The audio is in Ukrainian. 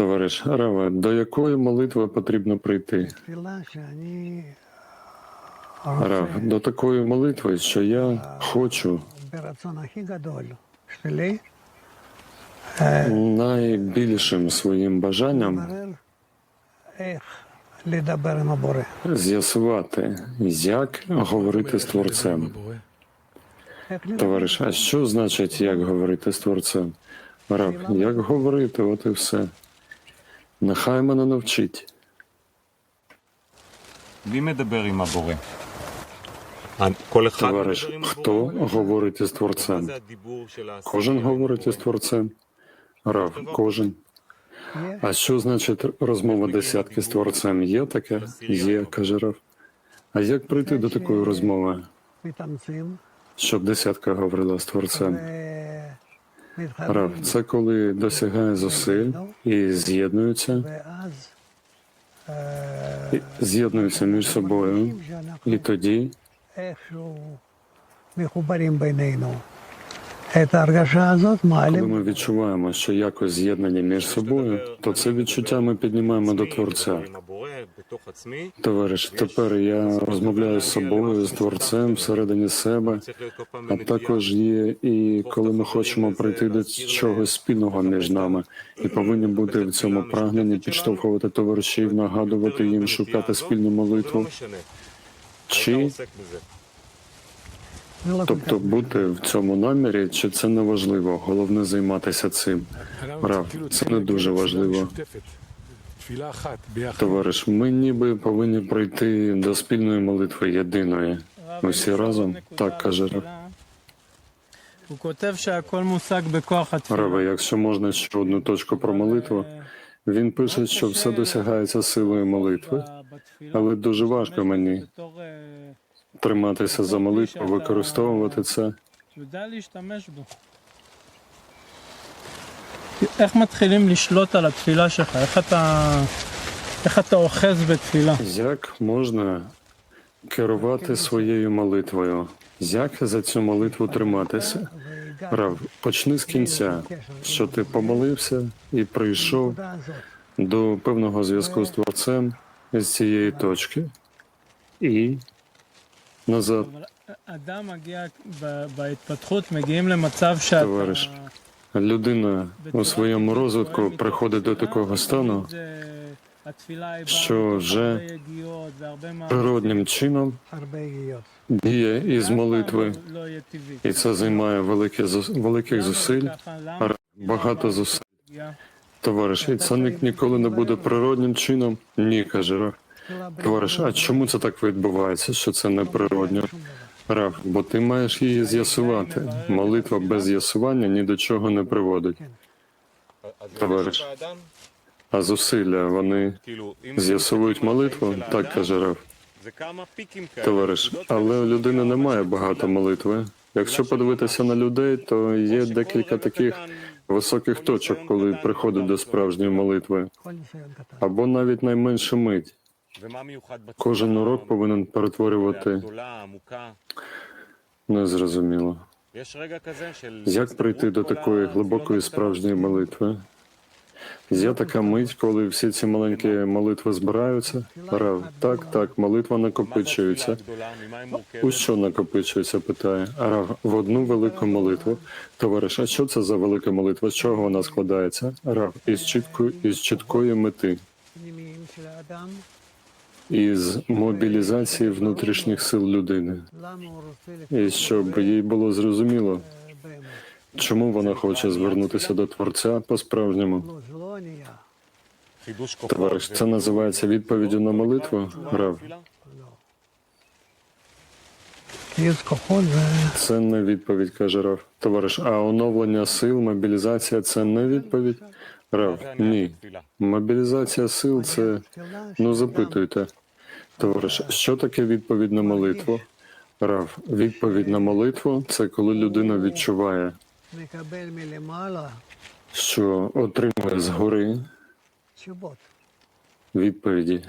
Товариш раве, до якої молитви потрібно прийти? Рав, до такої молитви, що я хочу найбільшим своїм бажанням з'ясувати, як говорити з творцем. Товариш, а що значить, як говорити з творцем? Рав, як говорити, от і все. Нехай мене навчить. Товариш, хто говорить із творцем? Кожен говорить із творцем. Рав, кожен. А що значить розмова десятки з творцем? Є таке? Є, каже Рав. А як прийти до такої розмови? Щоб десятка говорила з творцем. Раб це коли досягає зусиль і з'єднується, з'єднуються між собою, і тоді коли ми відчуваємо, що якось з'єднані між собою, то це відчуття ми піднімаємо до творця. Товариш, тепер я розмовляю з собою, з творцем всередині себе. А також є і коли ми хочемо прийти до чогось спільного між нами, і повинні бути в цьому прагненні підштовхувати товаришів, нагадувати їм шукати спільну молитву. Чи Тобто бути в цьому номері чи це не важливо? Головне займатися цим. Рав, це не дуже важливо. Товариш, ми ніби повинні пройти до спільної молитви єдиної. Ми всі разом так каже Рав. Рава, якщо можна ще одну точку про молитву, він пише, що все досягається силою молитви, але дуже важко мені триматися за молитву, використовувати це. יודע להשתמש בו. איך מתחילים לשלוט על התפילה שלך? איך אתה, איך אתה אוחז בתפילה? Як можна керувати своєю молитвою? Як за цю молитву триматися? והגעתי Рав, почни з кінця, що ти помолився і прийшов לנקודה הזאת. до певного зв'язку з Творцем з цієї точки і назад. אבל אדם מגיע, ב- בהתפתחות מגיעים למצב שאתה... תווארש. Людина у своєму розвитку приходить до такого стану, що вже природнім чином הרבה הגיעות. діє із молитви, і це займає велике зус- великих зусиль, багато зусиль. Товариш, і це ні- ніколи не буде природнім чином. Ні, каже Раф. Товариш, а чому це так відбувається? Що це не природньо? Рах, бо ти маєш її з'ясувати. Молитва без з'ясування ні до чого не приводить. Товариш, а зусилля вони з'ясовують молитву? Так каже Раф. Товариш, але у людини немає багато молитви. Якщо подивитися на людей, то є декілька таких високих точок, коли приходить до справжньої молитви, або навіть найменше мить. Кожен урок повинен перетворювати незрозуміло. Як прийти до такої глибокої справжньої молитви? Є така мить, коли всі ці маленькі молитви збираються. Рав, так, так, молитва накопичується. У що накопичується? Питає Рав, в одну велику молитву. Товариш, а що це за велика молитва? З чого вона складається? Рав із чіткої із чіткої мети із мобілізації внутрішніх сил людини. І щоб їй було зрозуміло, чому вона хоче звернутися до творця по справжньому. Товариш, це називається відповіддю на молитву. Рав. Це не відповідь, каже Рав. Товариш, а оновлення сил, мобілізація це не відповідь. Рав, ні. Мобілізація сил це ну запитуйте. Товариш, що таке відповідь на молитву? Рав, відповідь на молитву це коли людина відчуває, що отримує згори відповіді.